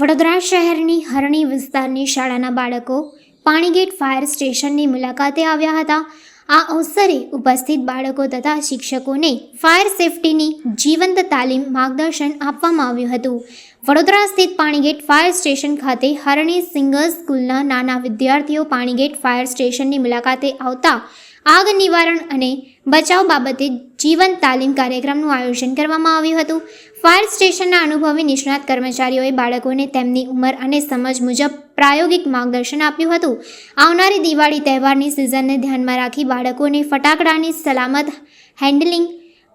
વડોદરા શહેરની હરણી વિસ્તારની શાળાના બાળકો પાણીગેટ ફાયર સ્ટેશનની મુલાકાતે આવ્યા હતા. આ અવસરે ઉપસ્થિત બાળકો તથા શિક્ષકોને ફાયર સેફટીની જીવંત તાલીમ માર્ગદર્શન આપવામાં આવ્યું હતું. વડોદરા સ્થિત પાણીગેટ ફાયર સ્ટેશન ખાતે હરણી સિંગર્સ સ્કૂલના નાના વિદ્યાર્થીઓ પાણીગેટ ફાયર સ્ટેશનની મુલાકાતે આવતા આગ નિવારણ અને બચાવ બાબતે જીવન તાલીમ કાર્યક્રમનું આયોજન કરવામાં આવ્યું હતું. ફાયર સ્ટેશનના અનુભવી નિષ્ણાત કર્મચારીઓએ બાળકોને તેમની ઉંમર અને સમજ મુજબ પ્રાયોગિક માર્ગદર્શન આપ્યું હતું. આવનારી દિવાળી તહેવારની સિઝનને ધ્યાનમાં રાખી બાળકોને ફટાકડાની સલામત હેન્ડલિંગ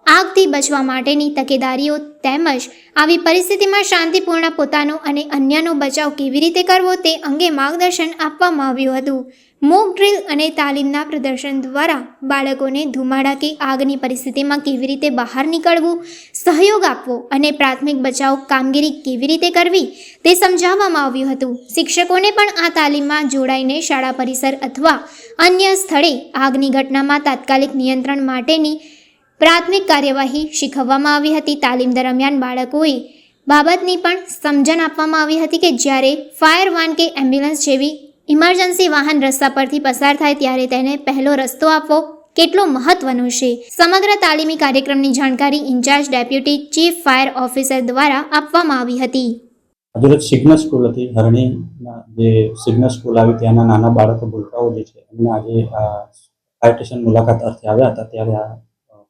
આગથી બચવા માટેની તકેદારીઓ તેમજ આવી પરિસ્થિતિમાં શાંતિપૂર્ણ પોતાનો અને અન્યનો બચાવ કેવી રીતે કરવો તે અંગે માર્ગદર્શન આપવામાં આવ્યું હતું. મોક ડ્રિલ અને તાલીમના પ્રદર્શન દ્વારા બાળકોને ધુમાડા કે આગની પરિસ્થિતિમાં કેવી રીતે બહાર નીકળવું, સહયોગ આપવો અને પ્રાથમિક બચાવ કામગીરી કેવી રીતે કરવી તે સમજાવવામાં આવ્યું હતું. શિક્ષકોને પણ આ તાલીમમાં જોડાઈને શાળા પરિસર અથવા અન્ય સ્થળે આગની ઘટનામાં તાત્કાલિક નિયંત્રણ માટેની પ્રાથમિક કાર્યવાહી શીખવવામાં આવી હતી. તાલીમ દરમિયાન બાળકોએ બાબતની પણ સમજણ આપવામાં આવી હતી કે જ્યારે ફાયર વાન કે એમ્બ્યુલન્સ જેવી ઇમરજન્સી વાહન રસ્તા પરથી પસાર થાય ત્યારે તેને પહેલો રસ્તો આપવો કેટલો મહત્વનો છે. સમગ્ર તાલીમી કાર્યક્રમની જાણકારી incharge deputy chief fire officer દ્વારા આપવામાં આવી હતી. હજરત સિગ્નલ સ્કૂલ હતી, હરણીના જે સિગ્નલ સ્કૂલ આવી ત્યાંના નાના બાળકો ભૂલકાઓ જે છે એમને આજે ફાયર સ્ટેશન મુલાકાત અર્થે આવ્યા હતા. ત્યારે આ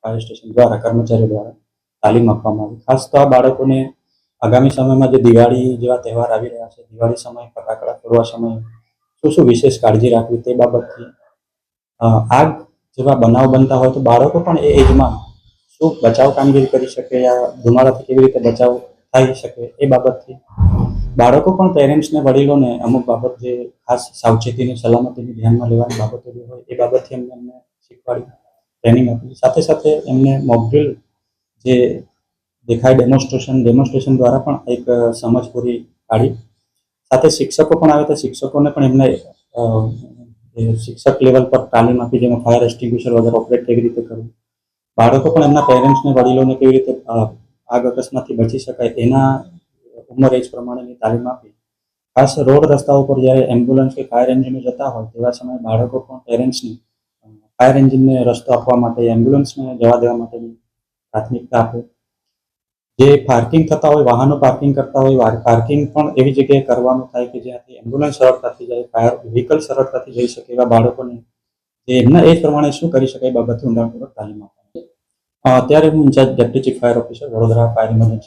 ફાયર સ્ટેશન દ્વારા, કર્મચારીઓ દ્વારા તાલીમ આપવામાં આવી. ખાસ તો આ બાળકોને આગામી સમયમાં જે દિવાળી જેવા તહેવાર આવી રહ્યા છે, દિવાળી સમયે, ફટાકડા ફોડવા સમયે શું શું વિશેષ કાળજી રાખવી તે બાબતથી આગ જેવા બનાવ બનતા હોય તો બાળકો પણ એ એજમાં શું બચાવ કામગીરી કરી શકે યા ધુમાડાથી કેવી રીતે બચાવ થઈ શકે એ બાબતથી બાળકો પણ પેરેન્ટ્સને વડીલોને અમુક બાબત જે ખાસ સાવચેતીની, સલામતીની ધ્યાનમાં લેવાની બાબતો જે હોય એ બાબતથી અમને અમને શીખવાડી. ટ્રેનિંગ આપી સાથે સાથે એમને મોકડ્રીલ જે દેખાય ડેમોન્સ્ટ્રેશન ડેમોન્સ્ટ્રેશન દ્વારા પણ એક સમજ પૂરી પાડી. સાથે શિક્ષકો પણ આવે તો શિક્ષકોને પણ એમને શિક્ષક લેવલ પર તાલીમ આપી, જેમાં ફાયર એક્સ્ટિંગ્વિશર વગેરે ઓપરેટ કેવી રીતે કરવું. બાળકો પણ એમના પેરેન્ટ્સને વડીલોને કેવી રીતે આગ અકસ્માતથી બચી શકાય એના ઉંમર એજ પ્રમાણેની તાલીમ આપી. ખાસ રોડ રસ્તા ઉપર જ્યારે એમ્બ્યુલન્સ કે ફાયર એન્જિનો જતા હોય, તેવા સમયે બાળકો પણ પેરેન્ટ્સને ફાયર એન્જિનને રસ્તો આપવા માટે, એમ્બ્યુલન્સને જવા દેવા માટેની પ્રાથમિકતા આપે. જે પાર્કિંગ થતા હોય, વાહનો પાર્કિંગ કરતા હોય પાર્કિંગ પણ એવી જગ્યાએ કરવાનું થાય કે જ્યાંથી એમ્બ્યુલન્સ સરળતાથી જાય, ફાયર વ્હીકલ સરળતાથી જઈ શકે એવા બાળકોને એમના એ પ્રમાણે શું કરી શકાય બાબતે ઊંડાણપૂર્વક તાલીમ આપવાની અત્યારે હું incharge deputy chief fire officer Vadodara fire emergency